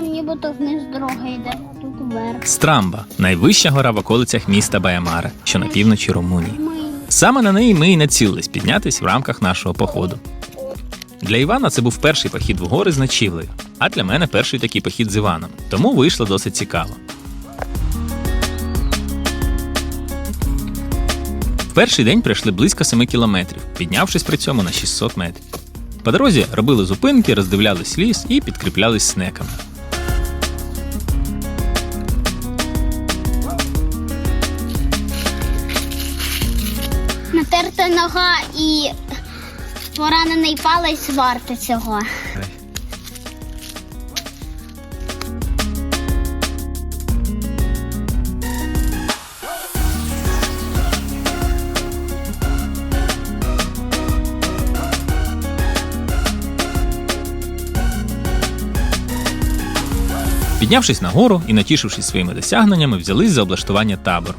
там нібито вниз дорога йде, а тут вверх. Страмба найвища гора в околицях міста Баямара, що на півночі Румунії. Саме на неї ми і націлились піднятись в рамках нашого походу. Для Івана це був перший похід в гори з ночівлею, а для мене перший такий похід з Іваном. Тому вийшло досить цікаво. В перший день пройшли близько 7 кілометрів, піднявшись при цьому на 600 метрів. По дорозі робили зупинки, роздивлялись ліс і підкріплялись снеками. Нога і поранений палець варте цього. Піднявшись на гору і натішившись своїми досягненнями, взялись за облаштування табору.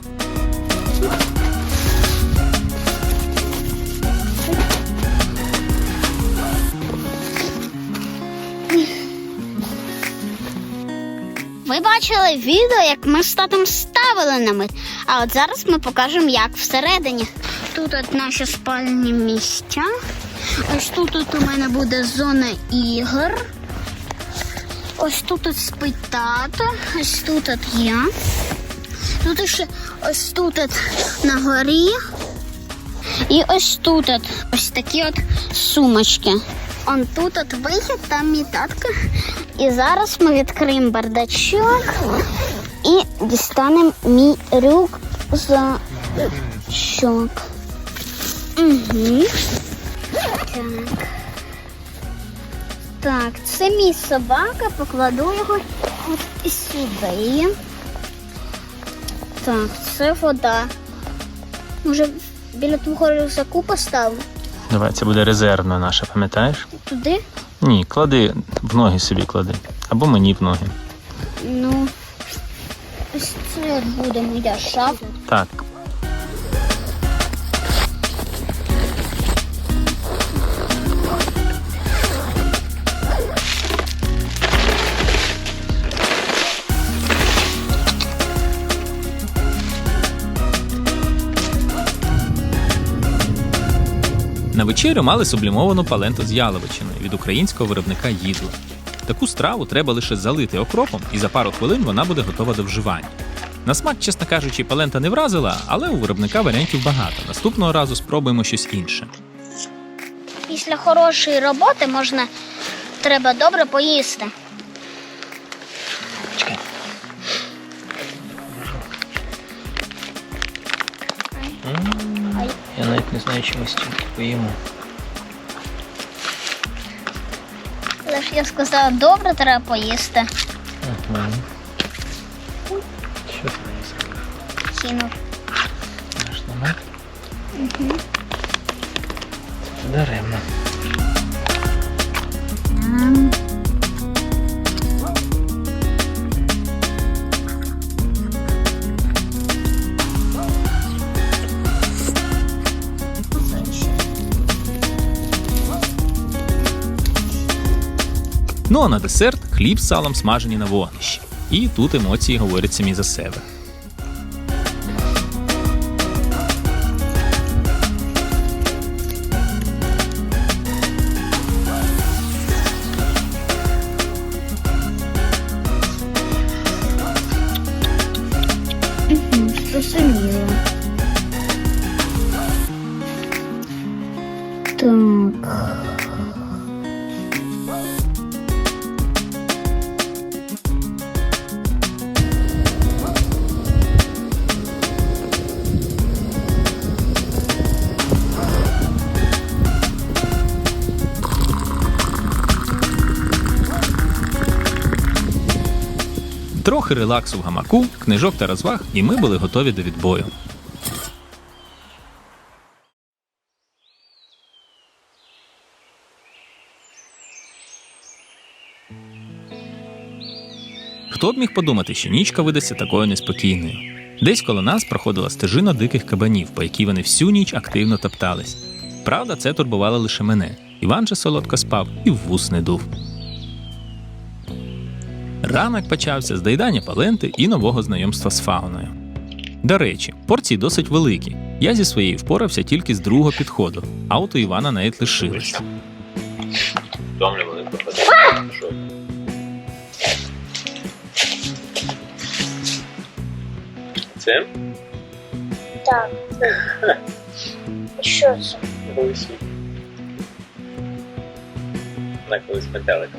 Ви бачили відео, як ми з татом ставили намет. А от зараз ми покажемо, як всередині. Тут от наші спальні місця. Ось тут от у мене буде зона ігор. Ось тут от спить тато, ось тут от я. Тут ще ось тут от на горі. І ось тут от ось такі от сумочки. Он тут от вихід, там мій татко. І зараз ми відкриємо бардачок і дістанемо мій рюкзачок. Угу. Так. Так, це мій собака, покладу його от сюди. Так, це вода. Може, біля твого рюкзаку поставлю? Давай, це буде резервна наша, пам'ятаєш? Туди? Ні, клади в ноги собі клади. Або мені в ноги. Ну, ось це буде моя шапка. Так. На вечерю мали сублімовану паленту з яловичиною від українського виробника їдла. Таку страву треба лише залити окропом, і за пару хвилин вона буде готова до вживання. На смак, чесно кажучи, палента не вразила, але у виробника варіантів багато. Наступного разу спробуємо щось інше. Після хорошої роботи можна треба добре поїсти. Не знаю, чи ми стільки поїмо. Але ж я сказала, добре треба поїсти. Ага. Що це наш намет? Угу. Даремно. Ну а на десерт хліб з салом смажені на вогнищі. І тут емоції говорять самі за себе. Так. Трохи релаксу в гамаку, книжок та розваг, і ми були готові до відбою. Хто б міг подумати, що нічка видасться такою неспокійною? Десь коло нас проходила стежина диких кабанів, по якій вони всю ніч активно топтались. Правда, це турбувало лише мене. Іван же солодко спав і в вус не дув. Ранок почався з доїдання паленти і нового знайомства з фауною. До речі, порції досить великі. Я зі своєю впорався тільки з другого підходу, а от у Івана навіть лишилось. Цим? Так. Що це? Голосі. На колись метелика.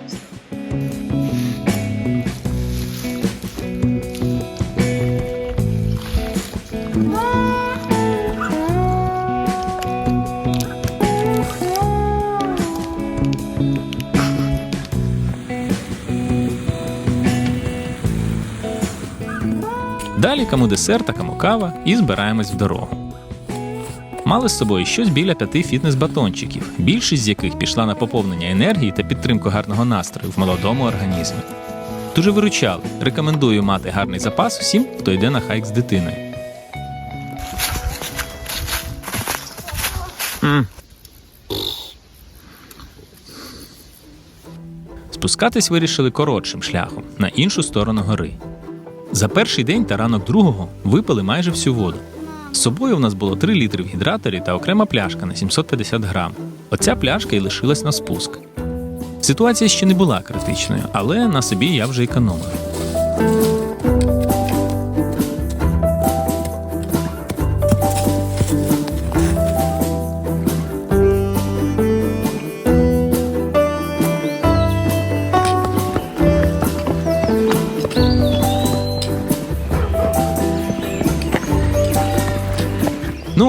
Далі кому десерт, а кому кава, і збираємось в дорогу. Мали з собою щось біля п'яти фітнес-батончиків, більшість з яких пішла на поповнення енергії та підтримку гарного настрою в молодому організмі. Дуже виручали. Рекомендую мати гарний запас всім, хто йде на хайк з дитиною. М. Спускатись вирішили коротшим шляхом на іншу сторону гори. За перший день та ранок другого випили майже всю воду. З собою в нас було 3 літри в гідраторі та окрема пляшка на 750 грам. Оця пляшка і лишилась на спуск. Ситуація ще не була критичною, але на собі я вже економив.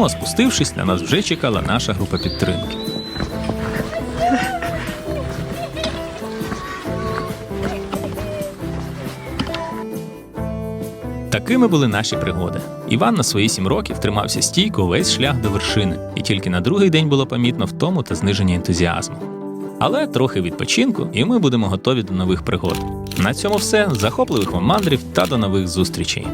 Ну а спустившись, на нас вже чекала наша група підтримки. Такими були наші пригоди. Іван на свої сім років тримався стійко увесь шлях до вершини, і тільки на другий день було помітно втому та зниження ентузіазму. Але трохи відпочинку, і ми будемо готові до нових пригод. На цьому все. Захопливих вам мандрів та до нових зустрічей.